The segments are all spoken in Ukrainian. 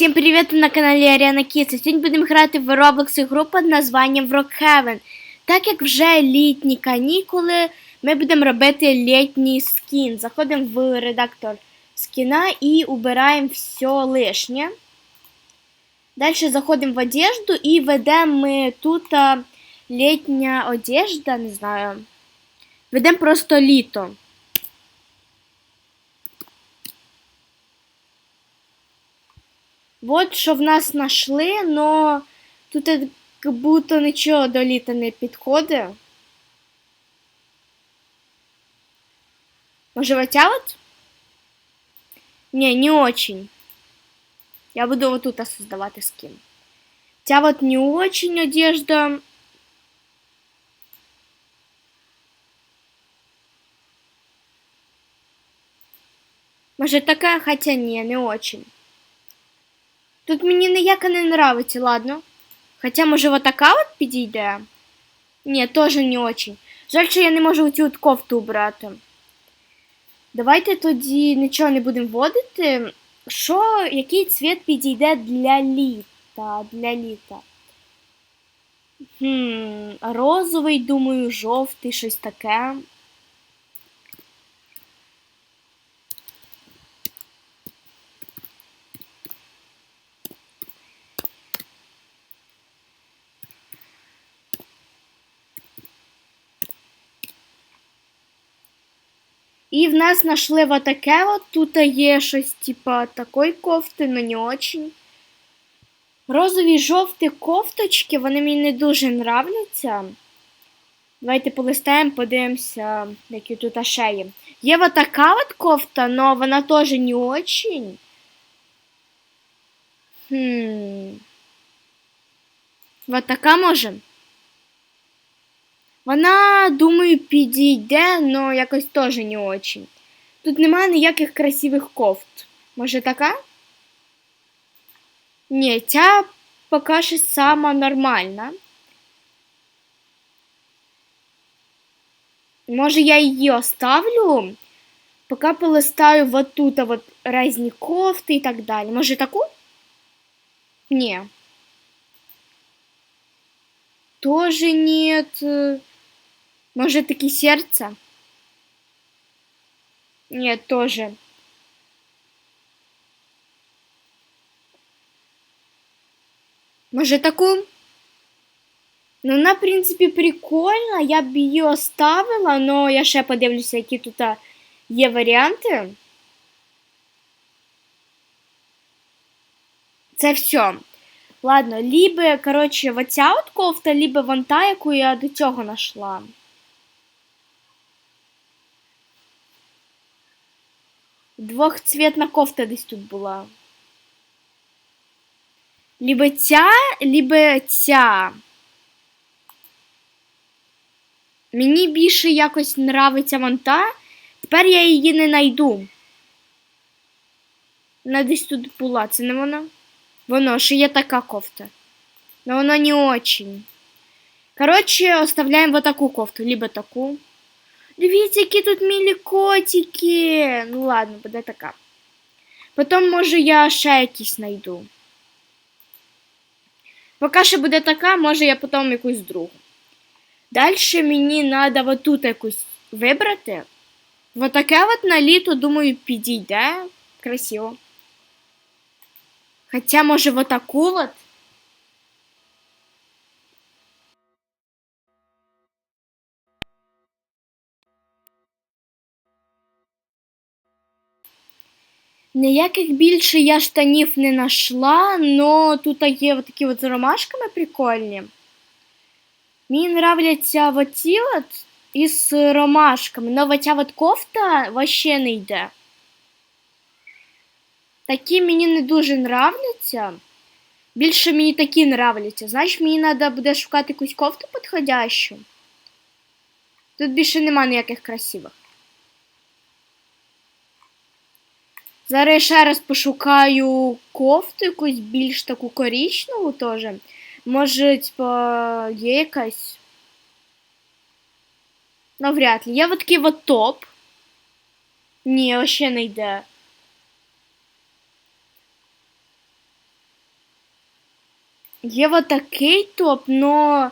Всім привіт на каналі Аріана Кіса. Сьогодні будемо грати в Roblox ігру під названням Rockhaven. Так як вже літні канікули, ми будемо робити літній скін. Заходимо в редактор скіна і убираємо все лишнє. Далі заходимо в одежду і ведемо ми тут літня одежда, не знаю. Ведемо просто літо. Вот що в нас знайшли, но тут як будто нічого до літа не підходить. Може оця от? Не, не очень. Я буду вот тут создавать скин. Ця вот не очень одежда. Може така, хотя не, не очень. Тут мені ніяка не нравиться, ладно. Хоча, може, вот така от підійде? Ні, теж не очень. Жаль, що я не можу цю кофту убрати. Давайте тоді нічого не будемо вводити. Що, який цвіт підійде для літа? Для літа? Хм, розовий, думаю, жовтий, щось таке. І в нас знайшли вот таке от. Тут є щось типа такої кофти, но не очень. Розові жовті кофточки, вони мені не дуже нравляться. Давайте полистаємо, подивимося, які тут ще є. Вот така от кофта, но вона теж не очень. Хм. Вот така може. Вона, думаю, підійде, але якось теж не очень. Тут немає ніяких красивих кофт. Може така? Ні, ця поки що сама нормальна. Може, я її оставлю, поки полистаю вот тут вот різні кофти і так далі. Може таку? Ні. Тоже нет. Может, таки сердце? Нет, тоже. Может, таку? Ну, вона, в принципі, прикольна. Я б її оставила, но я ще подивлюся, які тут є варіанти. Це все. Ладно, либо, короче, вот ця от кофта, либо вон та, яку я до цього нашла. Двохцвітна кофта десь тут була. Либо ця, либо ця. Мені більше якось нравиться вон та. Тепер я її не знайду. Вона десь тут була, це не вона? Воно, ще є така кофта. Но воно не очень. Короче, оставляємо вот таку кофту, либо таку. Дивіться, які тут мілі котики. Ну ладно, буде така. Потім, може, я ще якісь знайду. Поки що буде така, може я потім якусь другу. Далі мені треба вот тут якусь вибрати. Вот таке от на літо, думаю, підійде. Красиво. Хотя, може, вот таку вот. Ніяких більше я штанів не знайшла, но тут є от такі от з ромашками прикольні. Мені нравляться оці от із ромашками, но оця от кофта вообще не йде. Такі мені не дуже нравляться. Більше мені такі нравляться. Значить, мені треба буде шукати якусь кофту підходящу. Тут більше нема ніяких красивих. Зараз я ще раз пошукаю кофту якусь більш таку коричневу теж. Може, типа, є якась. Навряд ли. Є вот такий вот топ. Ні, вообще не йде. Є от такий топ, но.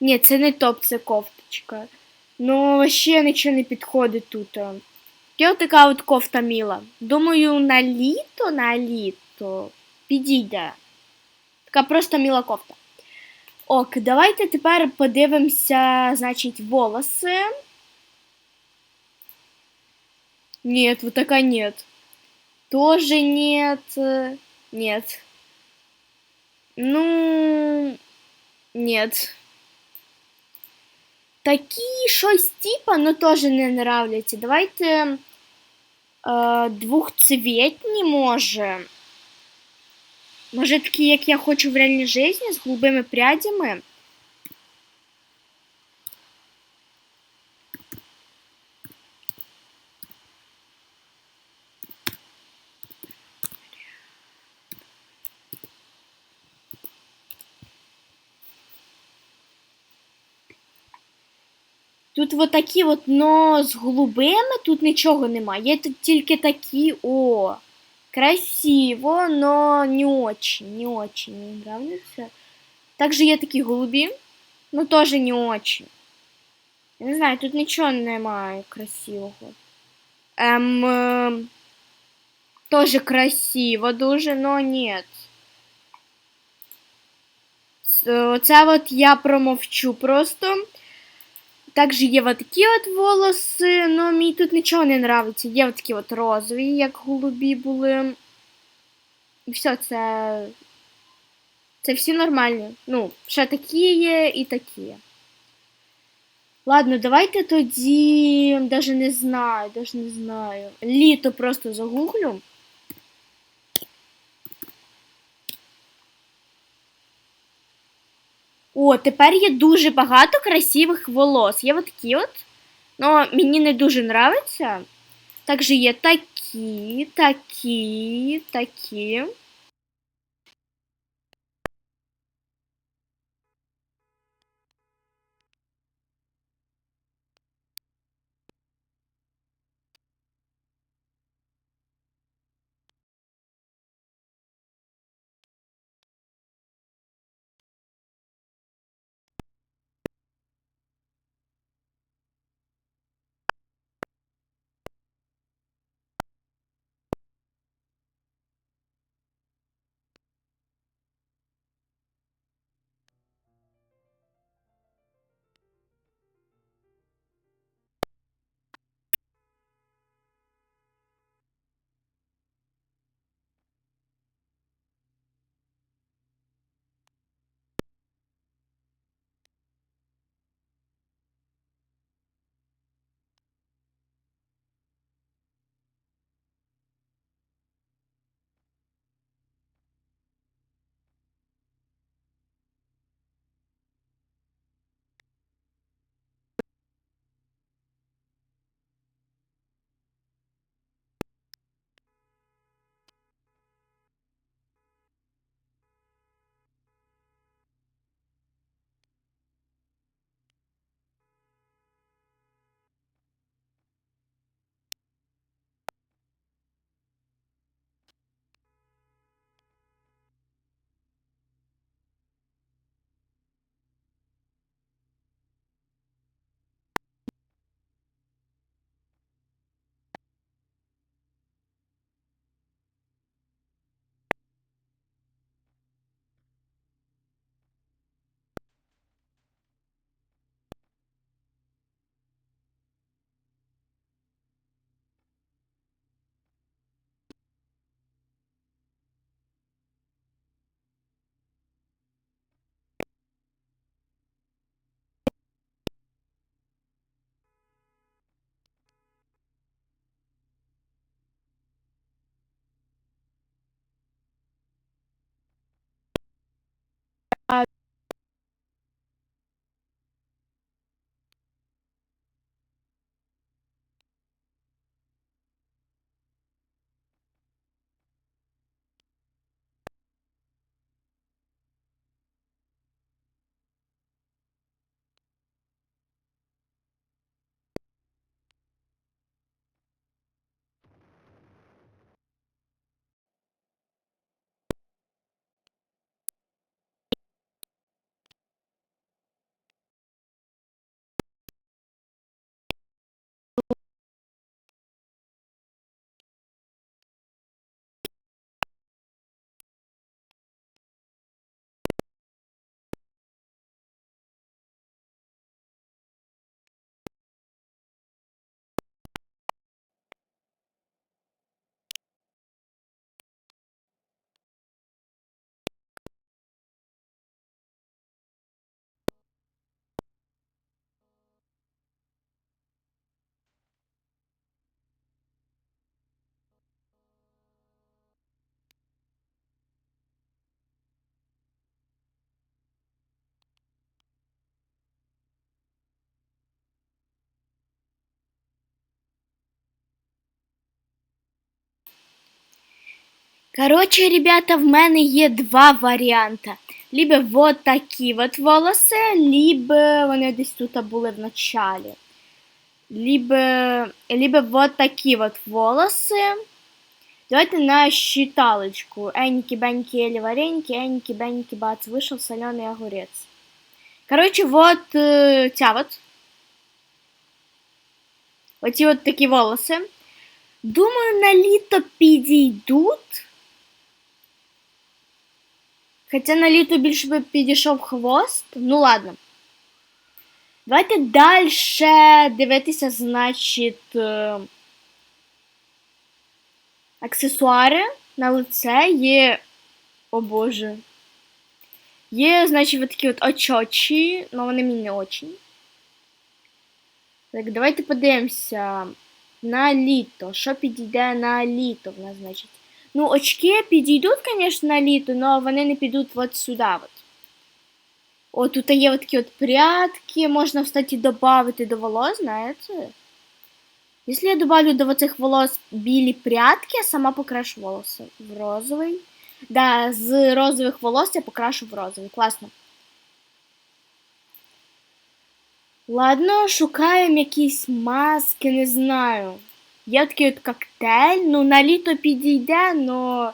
Ні, це не топ, це кофточка. Ну, ще нічого не підходить тут. Є от така от кофта міла. Думаю, на літо, на літо підійде. Така просто міла кофта. Ок, давайте тепер подивимося, значить, волоси. Нет, вот такая нет. Тоже нет. э, Нет. Ну, нет. Такі щось типа, ну теж не нравляться. Давайте е, двохцвітні, може. Може такі, як я хочу в реальній житті, з голубими прядями. Тут от такі от, но з голубими тут нічого немає. Є тут тільки такі, о, красиво, но не очень, не очень мне нравится. Также є такі голубі, но тоже не очень. Я не знаю, тут нічого немає красивого. Ем, е, тоже красиво дуже, но нет. Це от я промовчу просто. Також є от такі от волоси, але мені тут нічого не нравиться. Є от такі от розові, як голубі були. І все, це. Це всі нормальні. Ну, ще такі є і такі. є. Ладно, давайте тоді. Даже не знаю, даже не знаю. Літо просто загуглю. О, тепер є дуже багато красивих волос. Є от такі от. Ну, мені не дуже нравиться. Також є такі, такі, такі. are Коротше, ребята, в мене є два варіанти. Либо вот такі от волоси, либо вони десь тут були в началі. Либо, либо вот такі от волоси. Давайте на считалочку. Эньки, беньки, ели вареньки, эньки, беньки, бац, вышел соленый огурец. Короче, вот э, ця вот. Оці от такі волоси. Думаю, на літо підійдуть. Хоча на літо більше би підійшов хвост. Ну ладно. Давайте далі дивитися, значить, е, аксесуари на лице є. О боже. Є, значить, от такі от очочі, але вони мені не очень. Так, давайте подивимося на літо. Що підійде на літо в нас, значить? Ну, очки підійдуть, звісно, на літо, але вони не підуть от сюди. От. О, тут є от такі от прядки, можна, кстати, додати до волос, знаєте? Якщо я добавлю до оцих волос білі прядки, я сама покрашу волоси в розовий. Да, з розових волос я покрашу в розовий. Класно. Ладно, шукаємо якісь маски, не знаю. Є такий от коктейль, ну на літо підійде, но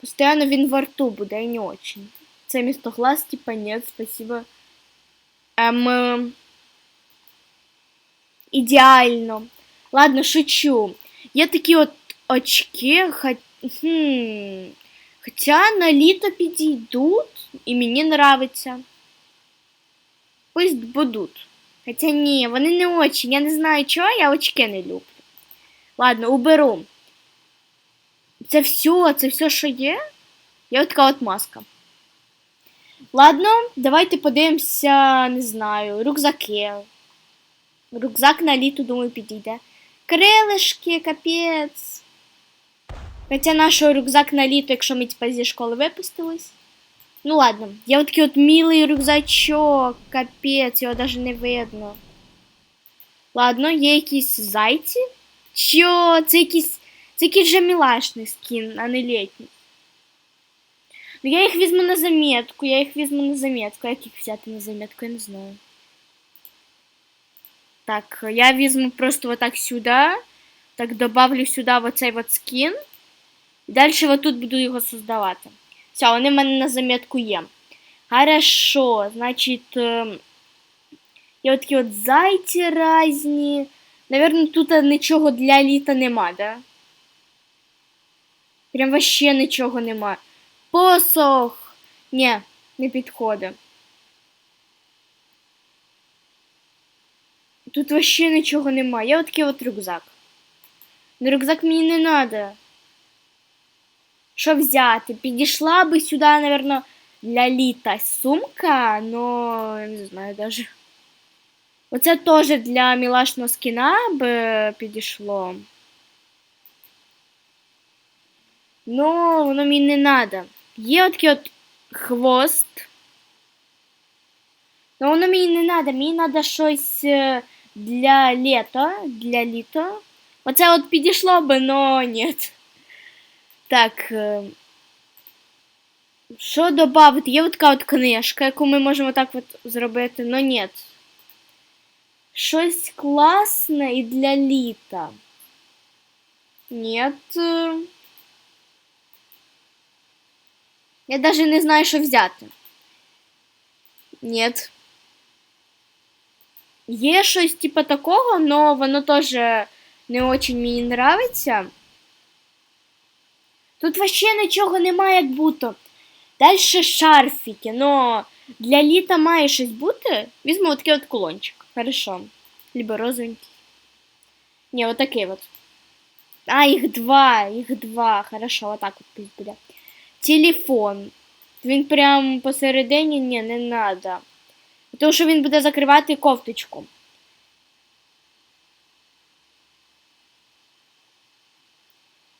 постійно він во рту буде і не очень. Це місто глаз, типа нет, спасибо. Ем, ідеально. Ладно, шучу. Є такі от очки, хоч... хм... хоча на літо підійдуть, і мені нравиться. Пусть будуть. Хоча ні, вони не очень. Я не знаю чого, я очки не люблю. Ладно, уберу. Це все, це все, що є. Є от така от маска. Ладно, давайте подивимося, не знаю, рюкзаки. Рюкзак на літо, думаю, підійде. Крилишки, капець. Хоча наш рюкзак на літо, якщо ми типа зі школи випустились. Ну ладно, є от такий от милий рюкзачок, капець, його навіть не видно. Ладно, є якісь зайці. Що? Це якийсь. Це якийсь же мілашний скін, а не літній. Ну я їх візьму на заметку, я їх візьму на заметку. Як їх взяти на заметку, я не знаю. Так, я візьму просто вот так сюди. Так, добавлю сюди вот цей вот скін. І далі вот тут буду його создавати. Все, вони в мене на заметку є. Хорошо, значить, е, є такі от зайці різні. Наверно, тут нічого для літа нема, да? Прям вообще нічого нема. Посох. Ні, не підходить. Тут вообще нічого нема. Є от такий от рюкзак. Ну рюкзак мені не треба. Що взяти? Підійшла би сюди, наверно, для літа сумка, но я не знаю даже. Оце теж для мілашного скіна би підійшло. Ну, воно мені не треба. Є от такий от хвост. Ну, воно мені не треба. Мені треба щось е, для літа. Для літа. Оце от підійшло би, но ні. Так. е, Що додати? Є от така от книжка, яку ми можемо так от зробити, но ні. Щось класне і для літа. Ні. Я даже не знаю, що взяти. Ні. Є щось типа такого, но воно теж не очень мені нравиться. Тут вообще нічого немає, як будто. Далі шарфіки, но для літа має щось бути. Візьму отакий от кулончик. Хорошо. Либо розовенький. Не, вот такие вот. А, их два, их два. Хорошо, вот так вот пусть буде. Телефон. Він прям посередині, ні, не надо. Тому що він буде закривати кофточку.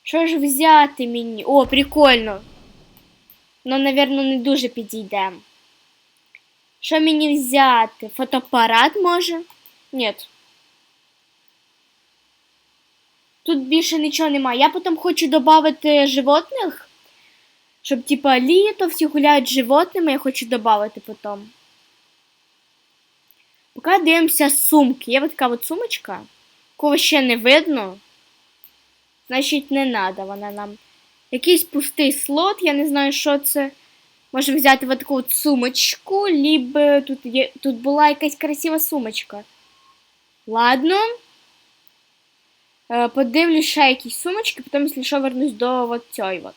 Що ж взяти мені? О, прикольно. Ну, напевно, не дуже підійде. Що мені взяти? Фотоапарат може? Ні. Тут більше нічого немає. Я потім хочу додати животних. Щоб, типа, літо всі гуляють з животними, я хочу додати потім. Поки дивимося сумки. Є така от сумочка, кого ще не видно. Значить, не треба вона нам. Якийсь пустий слот, я не знаю, що це. Можемо взяти от таку от сумочку, либо тут, є, тут була якась красива сумочка. Ладно. Е, Подивлюсь ще якісь сумочки, потім, якщо що, вернусь до от цієї от.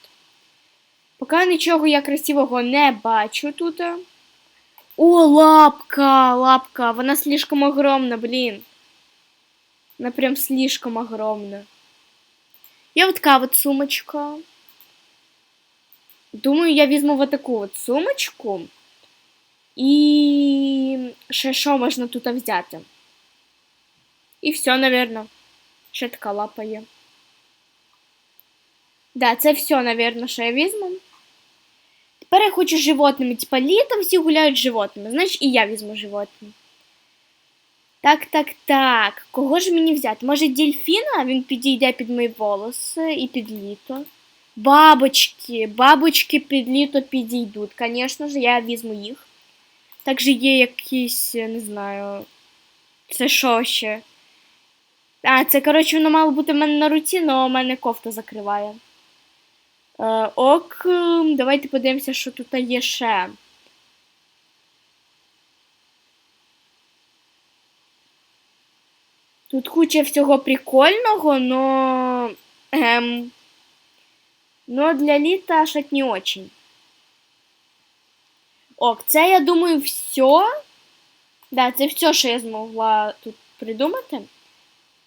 Поки нічого я красивого не бачу тут. О, лапка, лапка. Вона слишком огромна, блін. Вона прям слишком огромна. Є вот така вот сумочка. Думаю, я візьму вот таку от сумочку. І ще що можна тут взяти? І все, наверное. Ще така лапа є. Да, це все, наверное, що я візьму. Тепер я хочу животними. Типа літом всі гуляють з животними. Значить, і я візьму животні. Так, так, так. Кого ж мені взяти? Може, дельфіна? Він підійде під мої волоси і під літо. Бабочки. Бабочки під літо підійдуть. Звісно ж, я візьму їх. Також є якісь, не знаю. Це що ще? А, це, коротше, воно мало бути в мене на руці, але у мене кофта закриває. Е, ок, ем, давайте подивимося, що тут є ще. Тут куча всього прикольного, но... Ем, но для літа щось не очень. Ок, це, я думаю, все. Да, це все, що я змогла тут придумати.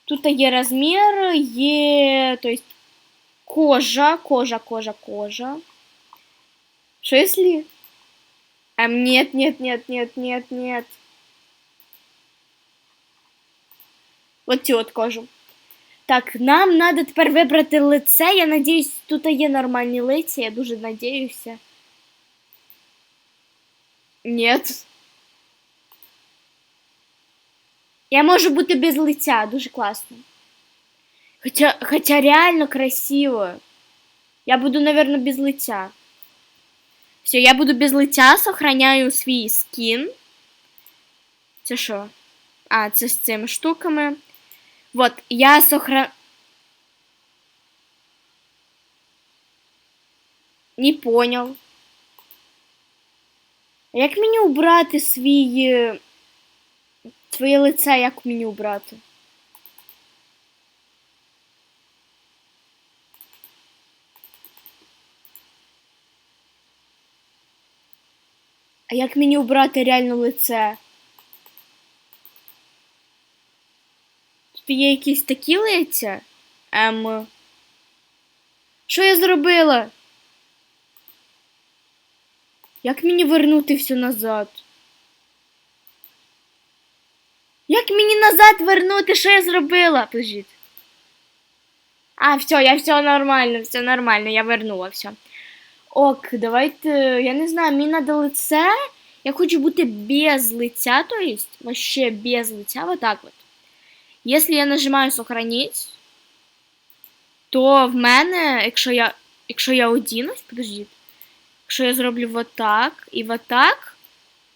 Тут є розмір, є, то есть, кожа, кожа, кожа, кожа. Что если... Эм, нет, нет, нет, нет, нет, нет. Вот цю от кожу. Так, нам надо тепер вибрати лице. Я надіюсь, тут є нормальні лиця, я дуже надіюся. Нет. Я можу бути без лиця, дуже класно. Хоча, хоча реально красиво. Я буду, наверное, без лиця. Все, я буду без лиця, сохраняю свій скін. Це що? А, це з цими штуками. Вот, я сохра... Не понял. Як мені убрати свій... е, Своє лице, як мені убрати? А як мені убрати реально лице? Тут є якісь такі лиця? Ем. Що я зробила? Як мені вернути все назад? Як мені назад вернути, що я зробила? Подождіть. А, все, я все нормально, все нормально, я вернула все. Ок, давайте. Я не знаю, мені надо лице. Я хочу бути без лиця, то есть, вообще без лиця, вот так вот. Если я нажимаю сохранить, то в мене, якщо я. Якщо я одінусь, подождіть. Якщо я зроблю вот так і вот так,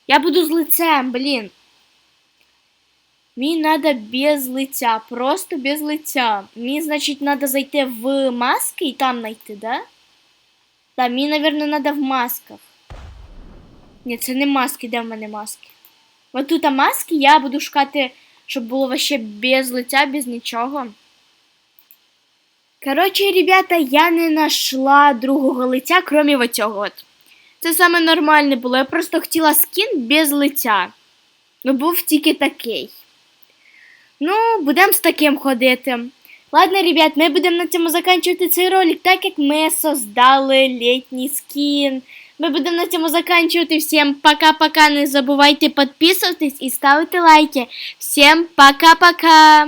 я буду з лицем, блін. Мені надо без лиця, просто без лиця. Мені, значить, надо зайти в маски і там знайти, да? Да, мені, наверное, надо в масках. Ні, це не маски, де в мене маски? От тут маски я буду шукати, щоб було вообще без лиця, без нічого. Коротше, ребята, я не знайшла другого лиця, крім оцього от. Це саме нормальне було. Я просто хотіла скін без лиця. Ну, був тільки такий. Ну, будемо з таким ходити. Ладно, ребят, ми будемо на цьому закінчувати цей ролик, так як ми создали літній скін. Ми будемо на цьому закінчувати. Всім пока-пока. Не забувайте підписуватись і ставити лайки. Всім пока-пока.